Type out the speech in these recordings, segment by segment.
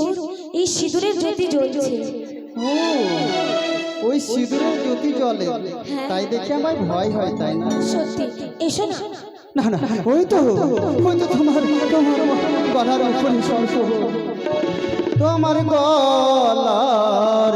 সিঁদুর এই সিঁদুরের জ্যোতি জ্বলছে। ও ওই সিঁদুরের জ্যোতি জ্বলে। তাই দেখে আমার ভয় হয় তাই না? সত্যি এসো না। না না ওই তো ওই তো তোমার তোমার গলার উপরে সর্প তোমার গলার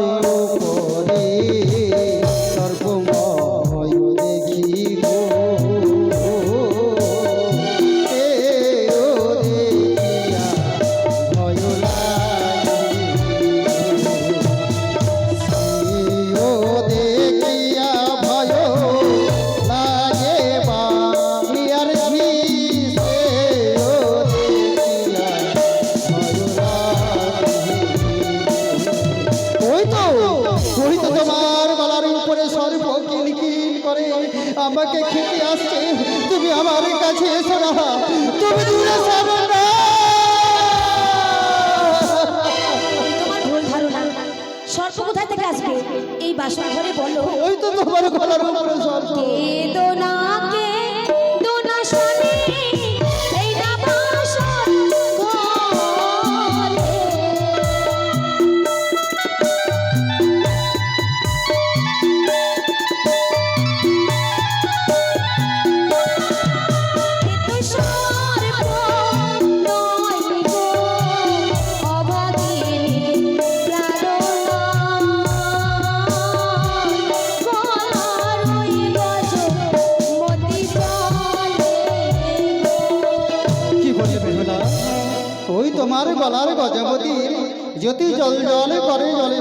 জ্যোতি জল জল করে জলে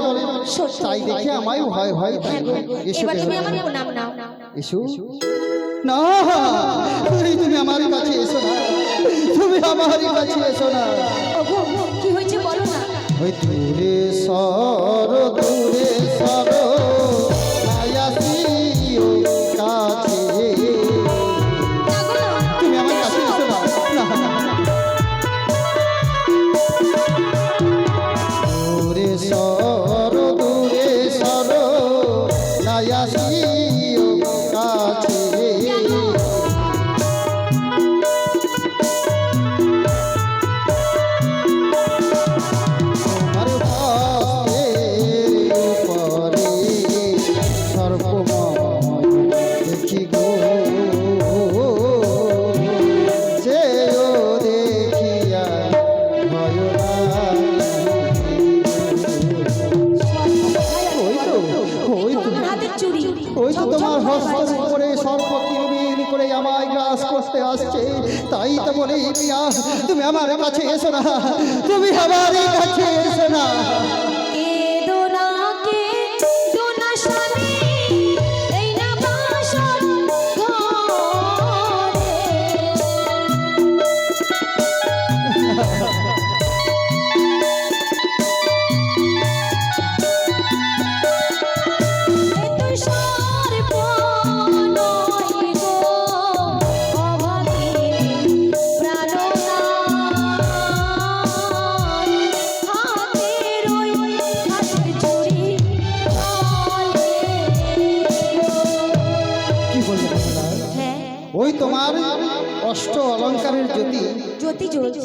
সত্যি। তাই দেখে আমায় ভয় ভয় এসো তুমি আমার প্রণাম নাও। এসো। না তুমি তুমি আমার কাছে এসো না। তুমি আমার কাছে এসো না। কি হয়েছে বলো না? ওই দূরে সর তুমি আমার কাছে এসো না তুমি আমার কাছে এসো না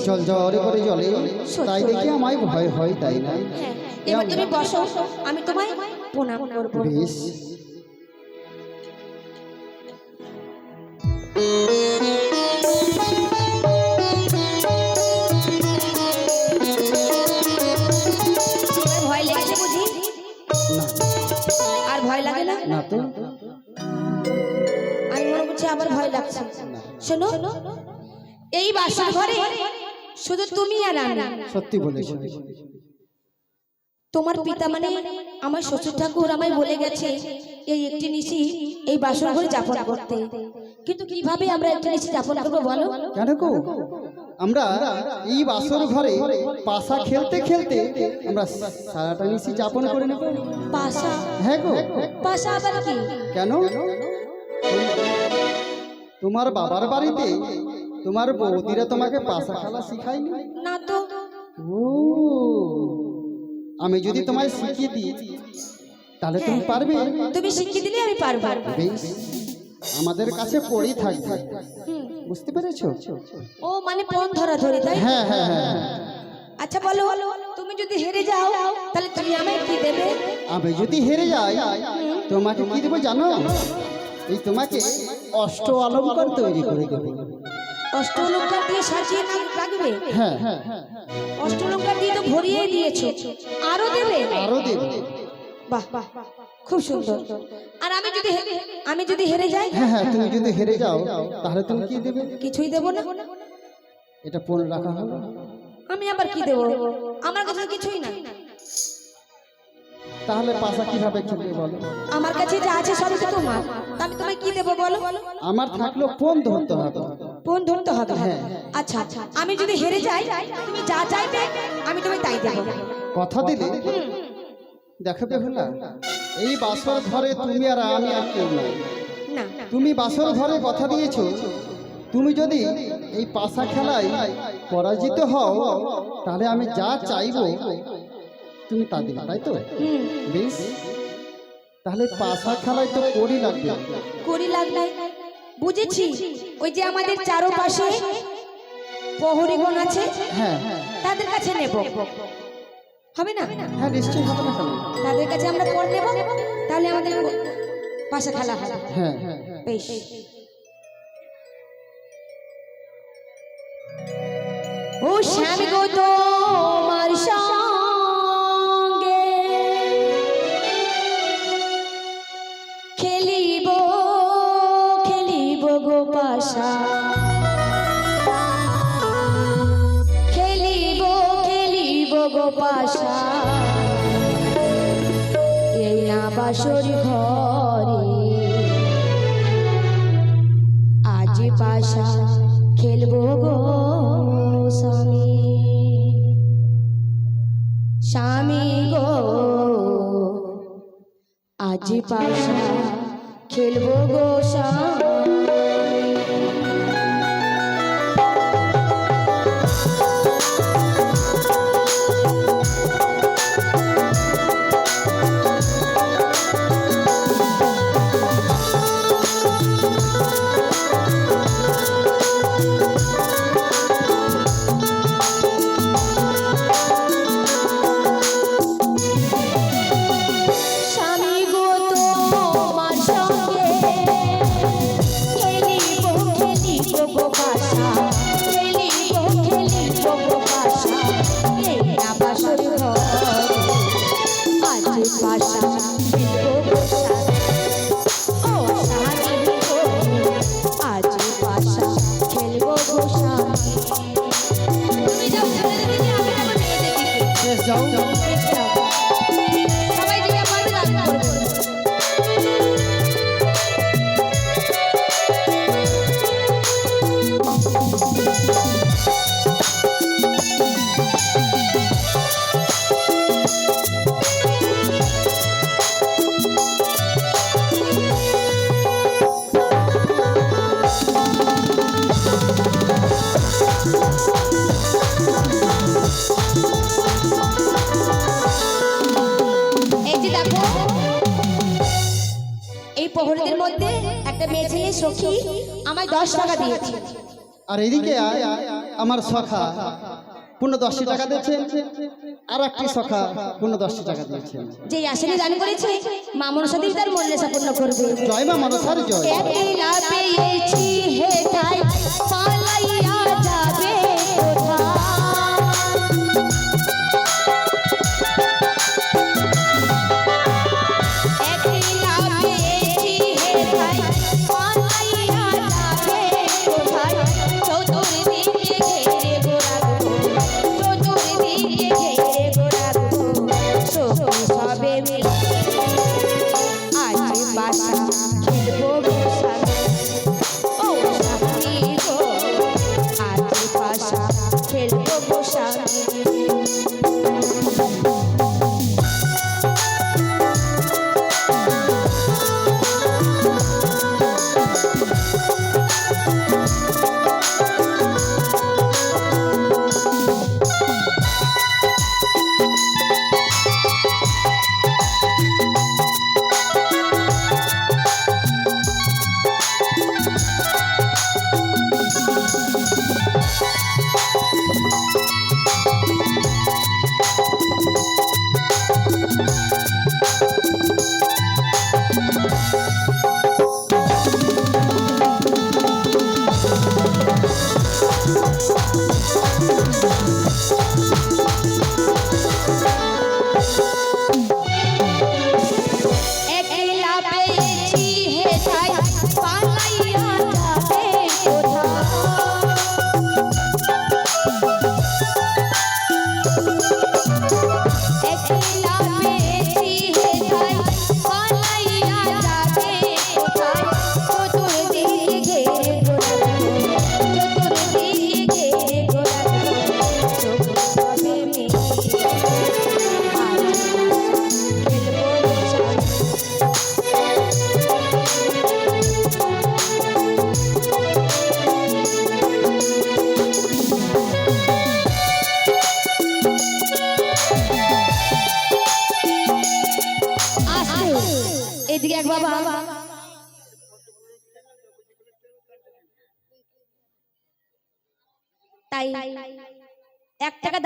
জল জল করে জলে তাই দেখে আমায় ভয় হয় তাই না? হ্যাঁ এবার তুমি বসো আমি তোমায় প্রণাম করব। বেশ। ভয় লেগেছে বুঝি? আর ভয় লাগে না? না তো। আমি মনে করছি আবার ভয় লাগছে। শোনো এই বাসা ঘরে শুধু তুমি আর আমি। সত্যি বলেছি। তোমার পিতা মানে আমার শ্বশুর ঠাকুর আমায় বলে গেছে এই একটি নিশি এই বাসর ঘরে যাপন করতে। কিন্তু কীভাবে আমরা একটি নিশি যাপন করব বলো? কেন গো? আমরা এই বাসর ঘরে পাশা খেলতে খেলতে আমরা সারাটা নিশি যাপন করে নেব। পাশা? হ্যাঁ গো। পাশা আবার কি? কেন? তোমার বাবার বাড়িতে তোমার বৌদিরা তোমাকে পাশা খেলা শিখায়নি? না তো। ও আমি যদি তোমায় শিখিয়ে দিই তাহলে তুমি পারবে? তুমি শিখিয়ে দিলে আমি পারব। বেশ আমাদের কাছে পড়েই থাকবে। হুম। বুঝতে পেরেছ? ও মানে পণ ধরা ধরে তাই হ্যাঁ হ্যাঁ হ্যাঁ। আচ্ছা বলো বলো তুমি যদি হেরে যাও তাহলে তুমি আমায় কি দেবে? আমি যদি হেরে যাই তোমাকে কি দেবো জানো? এই তোমাকে অষ্ট অলঙ্কার তৈরি করে দেবো। অষ্টলঙ্কার দিয়ে সাজিয়ে রাখবে হ্যাঁ হ্যাঁ। অষ্টলঙ্কার দিয়ে তো ভরিয়ে দিয়েছ। আরও দেবে? আরও দেবো। বাহ বাহ খুব সুন্দর। আর আমি যদি আমি যদি হেরে যাই? হ্যাঁ হ্যাঁ তুমি যদি হেরে যাও তাহলে তুমি কি দেবে? কিছুই দেব না। এটা পরে রাখা হলো আমি আবার কি দেব? আমার কাছে কিছুই না। তাহলে পাশা কীভাবে খেলবে বলো? আমার কাছে যা আছে সবই তো তোমার। আমি তোমায় কি দেবো বলো? আমার থাকল ফোন ধরতে হবে। ফোন ধরতে হবে। হ্যাঁ। আচ্ছা আচ্ছা আমি যদি হেরে যাই তুমি যা চাইবে আমি তোমায় তাই দেবো। কথা দিলে? দেখো বেহুলা এই বাসর ঘরে তুমি আর আমি আর কেউ নাই। না। তুমি বাসর ঘরে কথা দিয়েছ তুমি যদি এই পাশা খেলায় পরাজিত হও তাহলে আমি যা চাইব তুমি তা দিবে তাই তো? বেশ। তাহলে পাশা খেলায় তো করি লাগবে। করি লাগলাই বুঝেছি? ওই যে আমাদের চারপাশে প্রহরীগণ আছে হ্যাঁ। তাদের কাছে নেব। হবে না? হ্যাঁ নিশ্চয়ই হবে না তাদের কাছে আমরা পণ নেব তাহলে আমাদের পাশে খেলা হবে। হ্যাঁ। বেশ। ও শ্যাম গো তোমার সঙ্গে পাশা খেলিব খেলিব গো পাশা। এই না বাসর ঘরে। আজ পাশা খেলব গো স্বামী। স্বামী গো আজ পাশা খেলব গো স্বামী। আর এদিকে আমার সখা পূর্ণ দশটি টাকা দিয়েছেন আর একটি সখা পূর্ণ দশটি টাকা দিয়েছেন। যে আসলে দান করেছে মা মনসা দেবী তার মন নেশা পূর্ণ করবে। জয় মা মনসার জয়।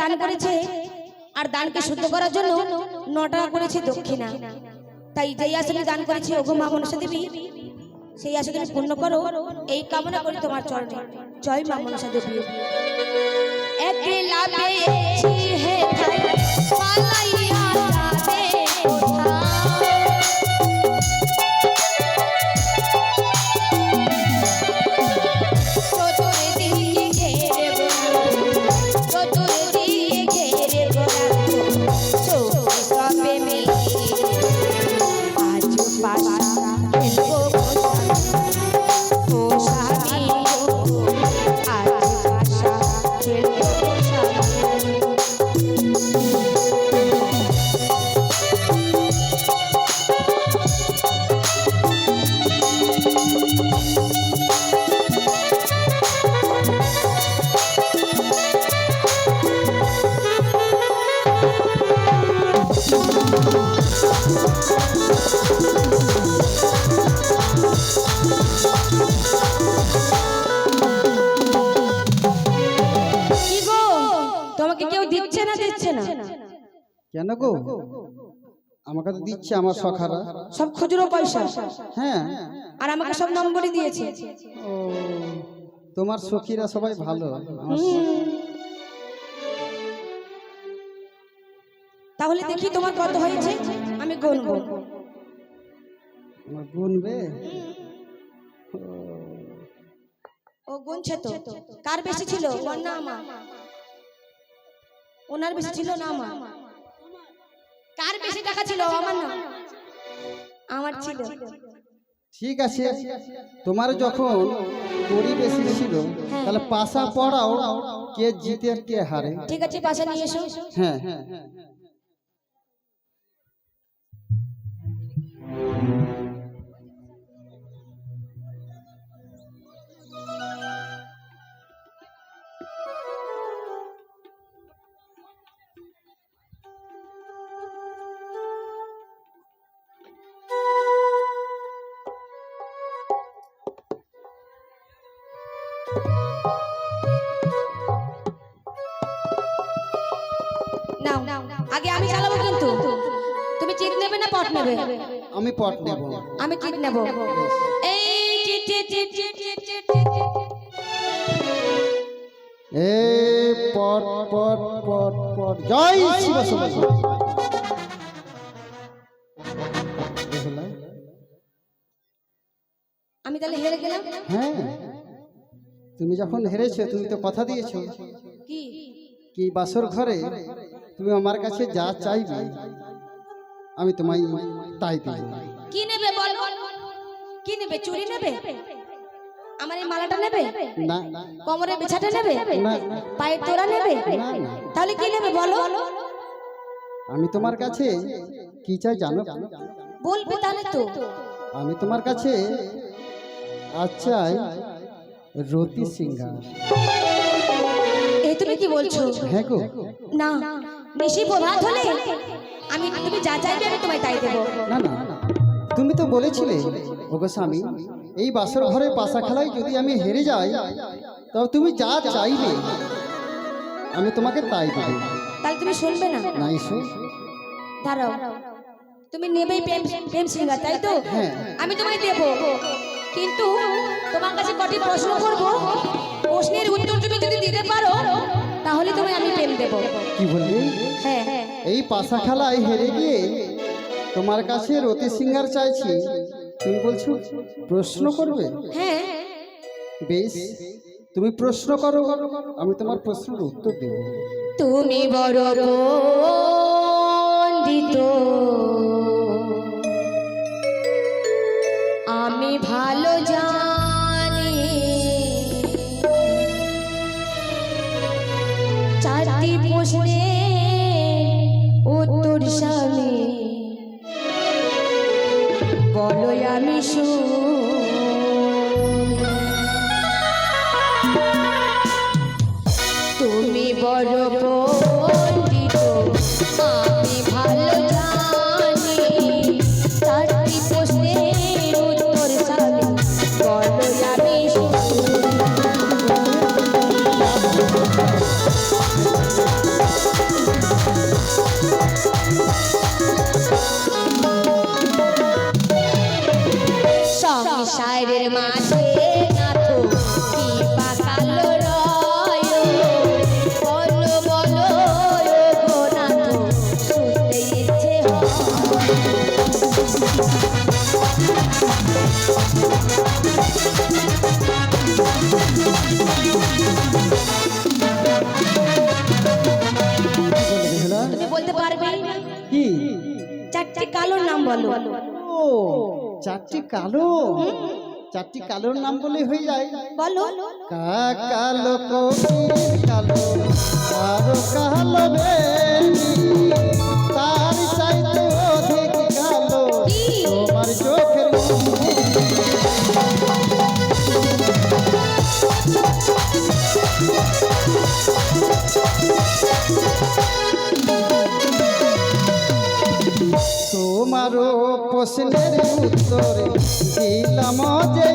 দান করেছে, আর দানকে শুদ্ধ করার জন্য ন টাকা করেছে দক্ষিণা। তাই যেই আসলে দান করেছে, ওগো মা মনসা দেবী, সেই তুমি পূর্ণ করো, এই কামনা করি তোমার চরণে। জয় মা মনসা দেবী। একলা পেয়েছি হে ঠাই দিচ্ছে আমার সখারা। সব খুচরো পয়সা। হ্যাঁ। আর আমাকে সব নম্বরই দিয়েছে। ও তোমার সখীরা সবাই ভালো। তাহলে দেখি তোমার কত হয়েছে। আমি গুনবো। আমার গুনবে? ও গুনছে তো। কার বেশি ছিল? ওর না আমার। ওনার বেশি ছিল না আমার। কার বেশি টাকা ছিল আমার না আমার ছিল। ঠিক আছে তোমার যখন করি বেশি ছিল তাহলে পাশা পড়াও কে জিতে আর কে হারে। ঠিক আছে পাশা নিয়ে এসো। হ্যাঁ। নাও আগে আমি চালাবো কিন্তু। তুমি চিট নেবে না পট নেবে? আমি পট নেব। আমি চিট নেব। এই cheat cheat cheat cheat cheat এ পট পট পট পট। জয় শিব আমি তাহলে হেরে গেলাম? হ্যাঁ। তুমি যখন হেরেছো তুমি তো কথা দিয়েছ। কি? কি বাসর ঘরে? তুমি আমার কাছে যা চাইবে আমি তোমায় তাই দেব। কি নেবে বল? কি নেবে? চুরি নেবে? আমার এই মালাটা নেবে? না। কোমরের বিছাটা নেবে? না পায়ের তোরা নেবে? তাহলে কি নেবে বলো? আমি তোমার কাছে কি চাই জানো? বলবে তাহলে তো। আমি তোমার কাছে আজ চাই রতি সিঙ্গার। এই তুমি কি বলছো? হ্যাঁ গো। না। বেশি প্রভাত হলে আমি তুমি যা চাইবে আমি তোমায় তাই দেবো। না না তুমি তো বলেছিলে ওগো স্বামী এই বাসর ঘরে পাশা খেলায় যদি আমি হেরে যাই তবে তুমি যা চাইবে আমি তোমাকে তাই দেব। তাহলে তুমি শুনবে না? না এসো। দাঁড়াও। তুমি নেবেই প্রেম প্রেম সিঙ্গার তাই তো? হ্যাঁ। আমি তোমায় দেব। কিন্তু তোমার কাছে কটি প্রশ্ন করব। প্রশ্নের উত্তর তুমি যদি দিতে পারো তাহলে তোমায় আমি প্রেম দেব। কি বললি? হ্যাঁ। হ্যাঁ এই পাশা খেলায় হেরে গিয়ে তোমার কাছে রতি সিঙ্গার চাইছি। তুমি বলছো প্রশ্ন করবে? হ্যাঁ। বেশ তুমি প্রশ্ন করো। আমি তোমার প্রশ্নের উত্তর দেব। তুমি বড় পণ্ডিত। আমি ভালো জানি। চারটি প্রশ্নে বলো ও চারটি কালো। চারটি কালোর নাম বলে হয়ে যায়। বলো। কালো কালো আরও কালো তার চাইতে অধিক কালো তোমার চোখের মনি। তোমারও প্রশ্নের উত্তর দিলাম যে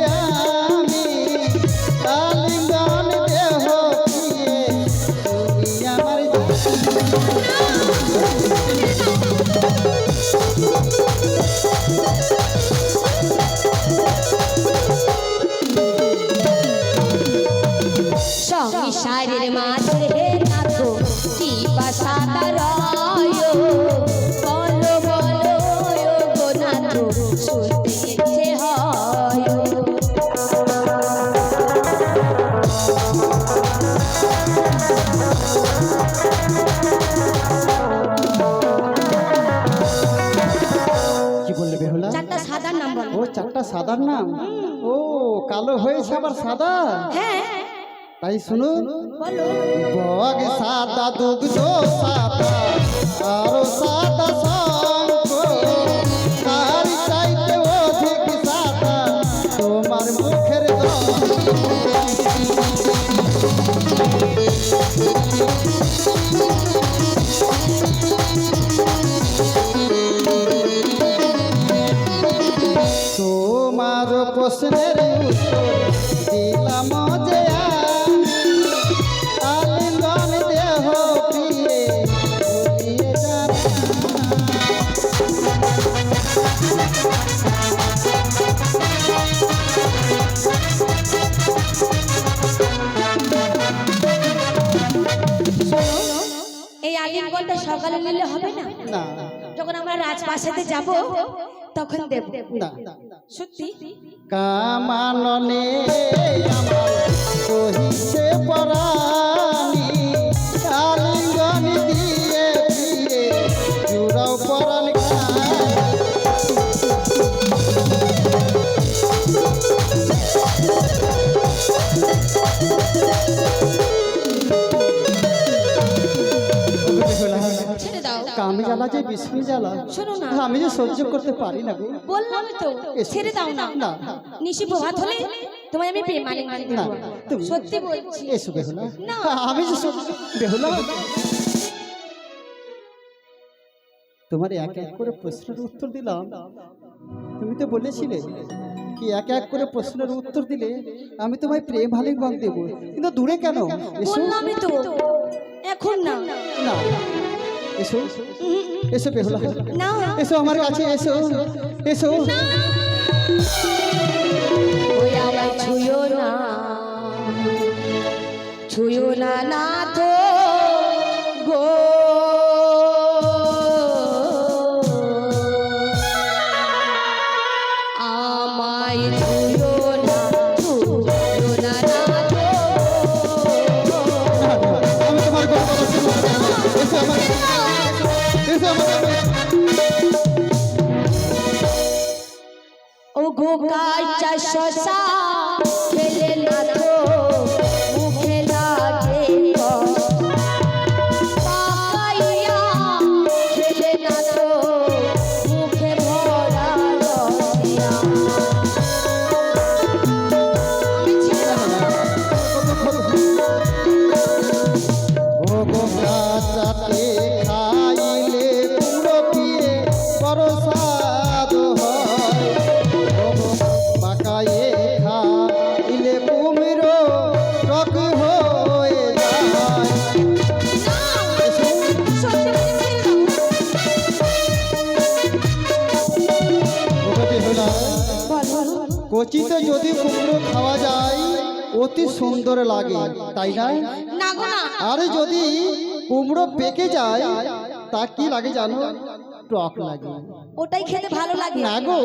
হয়েছে আবার সাদা? হ্যাঁ। তাই শুনুন। বলো। বগ সাদা দুগ্ধ সাদা। সকালে নিলে হবে না? না। যখন আমরা রাজপ্রাসাদে যাব তখন দেব। না সত্যি? কামাননে আমার কহিছে পরাণী দাও জ্বালা যে বিষ্ণু জ্বালা শোনো না। আমি যে সহ্য করতে পারি না গো। বললাম তো ছেড়ে দাও না। না। নিশি প্রভাত হলে তোমায় আমি প্রেম না সত্যি বলছি। এসো বেহুলা। আমি যে সহ্য বেহুলা। তোমার এক এক করে প্রশ্নের উত্তর দিলাম। তুমি তো বলেছিলে কি এক এক করে প্রশ্নের উত্তর দিলে আমি তোমায় প্রেম আলিঙ্গন দেবো। কিন্তু দূরে কেন? তো। এখন না। না। এসো এসো পেহলা এসো। আমার কাছে এসো এসো। ছুঁয়ো না ছুঁয়ো না বোকাই চাষা খেলে না তো মুখে লাগে কষ্ট। পাকাইয়া খেলে না অতি সুন্দর লাগে তাই না? আরে গো না আর যদি কুমড়ো পেকে যায় তা কি লাগে জানো? টক লাগে। ওটাই খেতে ভালো লাগে। না গো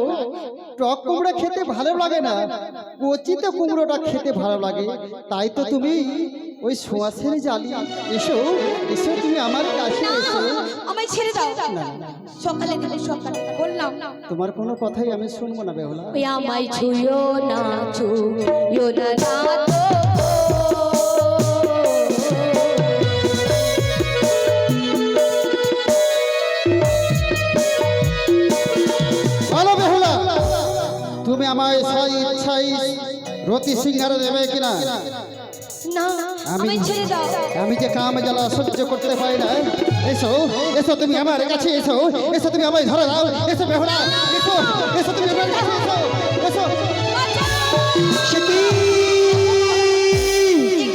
টক কুমড়ো খেতে ভালো লাগে না। কচিতে কুমড়োটা খেতে ভালো লাগে। তাই তো তুমি ওই সোয়াশের জালি এসো এসো তুমি আমার কাছে এসো। আমায় ছেড়ে দাও। সকালে দিলে সকালে বললাম। তোমার কোনো কথাই আমি শুনব না বেহুলা। ওই আমায় ছুঁয়ো না ছুঁয়ো না তো। তুমি আমায় সাই ইচ্ছাই রতি সিংহারে দেবে কিনা? না আমি ছেড়ে দাও। আমি যে কাম জ্বালা সহ্য করতে পারি না এসো এসো তুমি আমার কাছে এসো এসো তুমি আমায় ধরে দাও এসো বেহুলা এসো এসো তুমি আমার কাছে এসো এসো।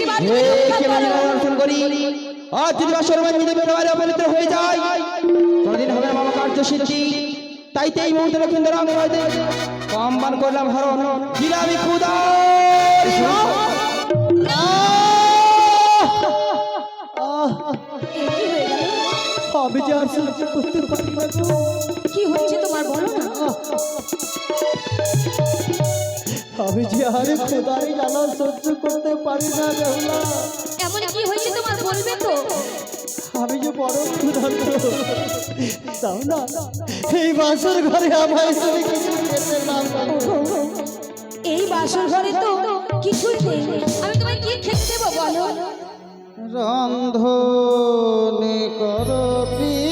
মানে করো। হয়ে যায়। কোনদিন হবে না মামা কার্য তাই তো এই মুহূর্তে হয়তো কম বান করলাম হরণ জিলাবি খুদা? আমি যে আর সহ্য করতে পারি না কি হচ্ছে তোমার বলো না? আমি যে আর খোদারি জ্বালা সহ্য করতে পারি না বেহুলা এমন কি হয়েছে তোমার বলবে তো? আমি যে বড় ক্ষুধার্ত দাও না। এই বাসর ঘরে আমায় তুমি কিছু খেতে না। এই বাসর ঘরে তো কিছুই নেই। আমি তোমায় কি খেতে দেবো বলো? রন্ধনে করবি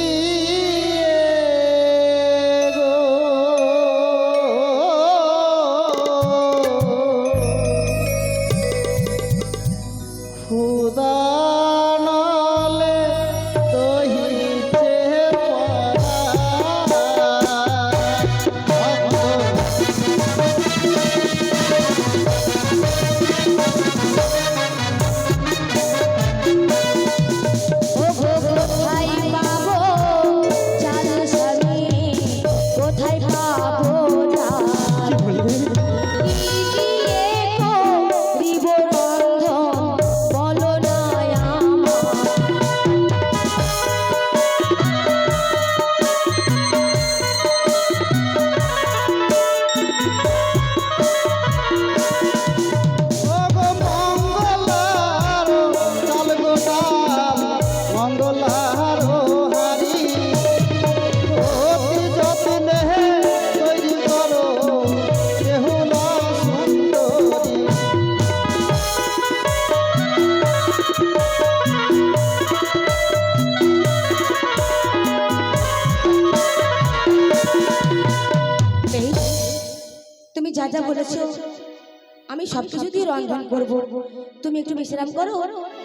করো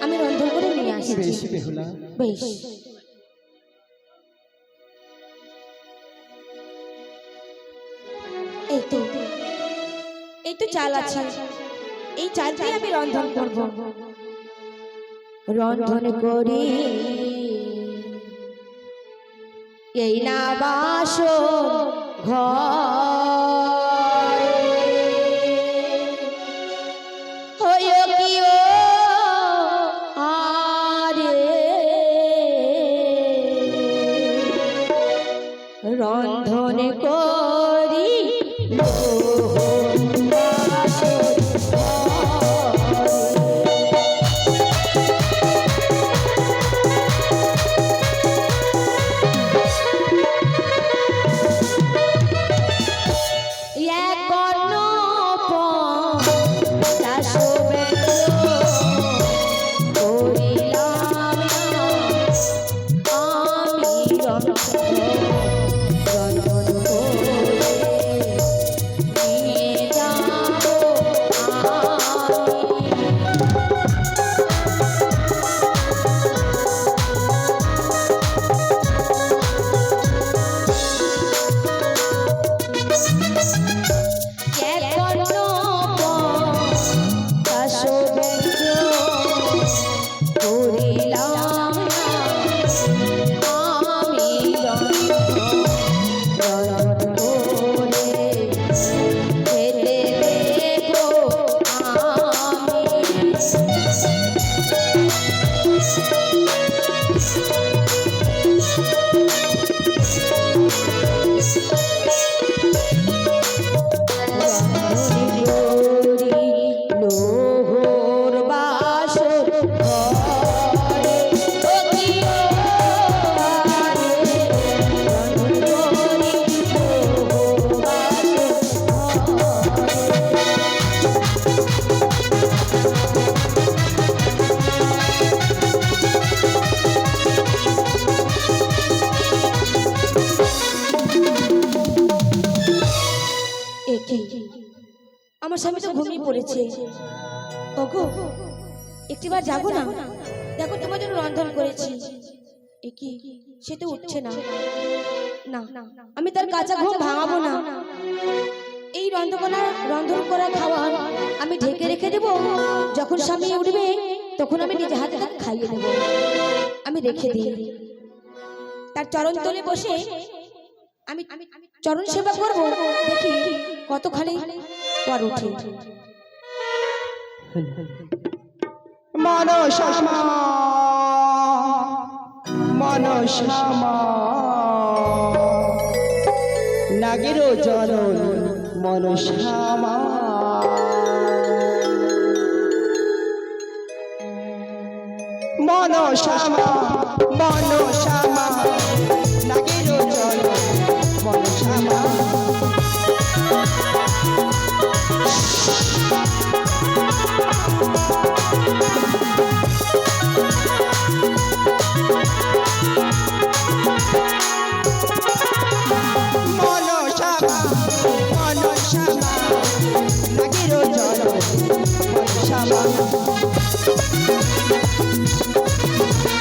আমি রন্ধন করে নিয়ে আসছি। বেশ বেহুলা। বেশ। এই তো এই তো চাল আছে। এই চাল দিয়ে আমি রন্ধন করব। রন্ধন করি। এই না বাস ঘর। একটিবার যাব না? দেখো, তোমার জন্য রন্ধন করেছি। একি সে তো উঠছে না। না, আমি তার কাঁচা ঘুম ভাঙাবো না। এই রন্ধনা রন্ধন করা খাওয়া আমি ঢেকে রেখে দেব। যখন স্বামী উঠবে, তখন আমি নিজে হাতে তাকে খাইয়ে দেব। আমি রেখে দিই। তার চরণ তলে বসে আমি চরণ সেবা করব। দেখি কতখানি পর উঠে মনসামা মনসামা নাগের জনন মনসামা মনসামা মনসামা